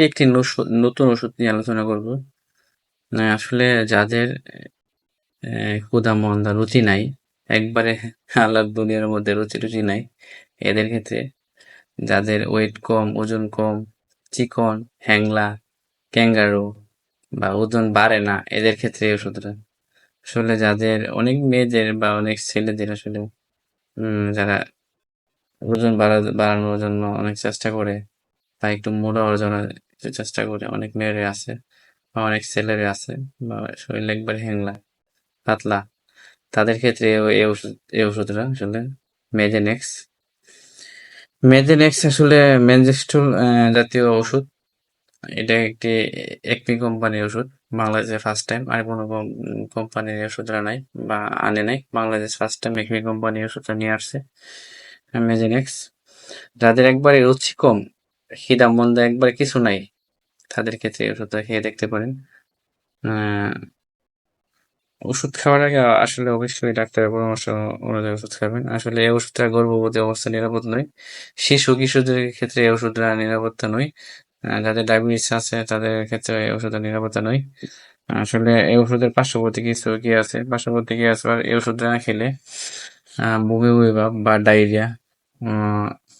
আজকে একটি নতুন ওষুধ নিয়ে আলোচনা করব। আসলে যাদের ক্ষুধা মন্দা রুচি নাই, একবারে আলাদা দুনিয়ার মধ্যে রুচি রুচি নাই, এদের ক্ষেত্রে যাদের ওয়েট কম, ওজন কম, চিকন, হ্যাংলা, ক্যাঙ্গারু বা ওজন বাড়ে না, এদের ক্ষেত্রে ওষুধটা। আসলে যাদের, অনেক মেয়েদের বা অনেক ছেলেদের আসলে যারা ওজন বাড়া, বাড়ানোর জন্য অনেক চেষ্টা করে বা একটু মোটা অর্জনের চেষ্টা করে। অনেক মেয়েরে আছে বা অনেক ছেলেরে আছে বা শরীর একবার হ্যাংলা পাতলা। তাদের ক্ষেত্রে এই ওষুধ এই ওষুধটা আসলে মেজেনেক্স মেজেনেক্স আসলে মেনজেস্টুল জাতীয় ওষুধ। এটা একটি একমি কোম্পানির ওষুধ। বাংলাদেশে ফার্স্ট টাইম আর কোনো কোম্পানির ওষুধরা নাই বা আনে নাই। বাংলাদেশ ফার্স্ট টাইম একমি কোম্পানির ওষুধটা নিয়ে আসছে মেজেনেক্স যাদের একবারে রুচি কম খিদা মন্দ একবার কিছু নাই। তাদের ক্ষেত্রে ওষুধটা খেয়ে দেখতে পারেন। ওষুধ খাওয়ার আগে আসলে অবশ্যই ডাক্তারের পরামর্শ অনুযায়ী ওষুধ খাবেন। আসলে এই ওষুধটা গর্ভবতী অবস্থা নিরাপদ নয়। শিশু কিশোরদের ক্ষেত্রে এই ওষুধটা নিরাপত্তা নয়। যাদের ডায়াবেটিস আছে, তাদের ক্ষেত্রে এই ওষুধটা নিরাপত্তা নয়। আসলে এই ওষুধের পার্শ্ববর্তী কিছু কি আছে? পার্শ্ববর্তী প্রতিক্রিয়া আছে? এই ওষুধটা না খেলে বমি বমি ভাব বা ডায়রিয়া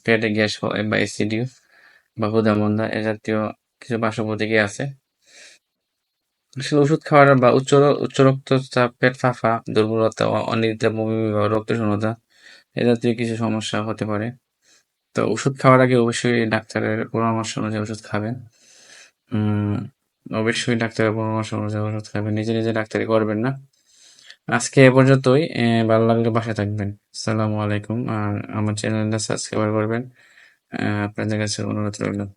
পেটে গ্যাস হয় বা অ্যাসিডিও বা ক্ষুধামন্দা এ জাতীয় কিছু পার্শ্ব আছে। ওষুধ খাওয়ার বা উচ্চ উচ্চ রক্তচাপ পেট ফাঁপা দুর্বলতা অনিদ্রা বমি বা রক্ত শূন্যতা, এ জাতীয় কিছু সমস্যা হতে পারে। তো ওষুধ খাওয়ার আগে অবশ্যই ডাক্তারের পরামর্শ অনুযায়ী ওষুধ খাবেন। অবশ্যই ডাক্তারের পরামর্শ অনুযায়ী ওষুধ খাবেন। নিজে নিজে ডাক্তারি করবেন না। আজকে এ পর্যন্তই। ভালো লাগলে বাসায় থাকবেন। আসসালামু আলাইকুম। আর আমার চ্যানেলটা সাবস্ক্রাইব করবেন। Ah, aprender a hacer uno otro lado.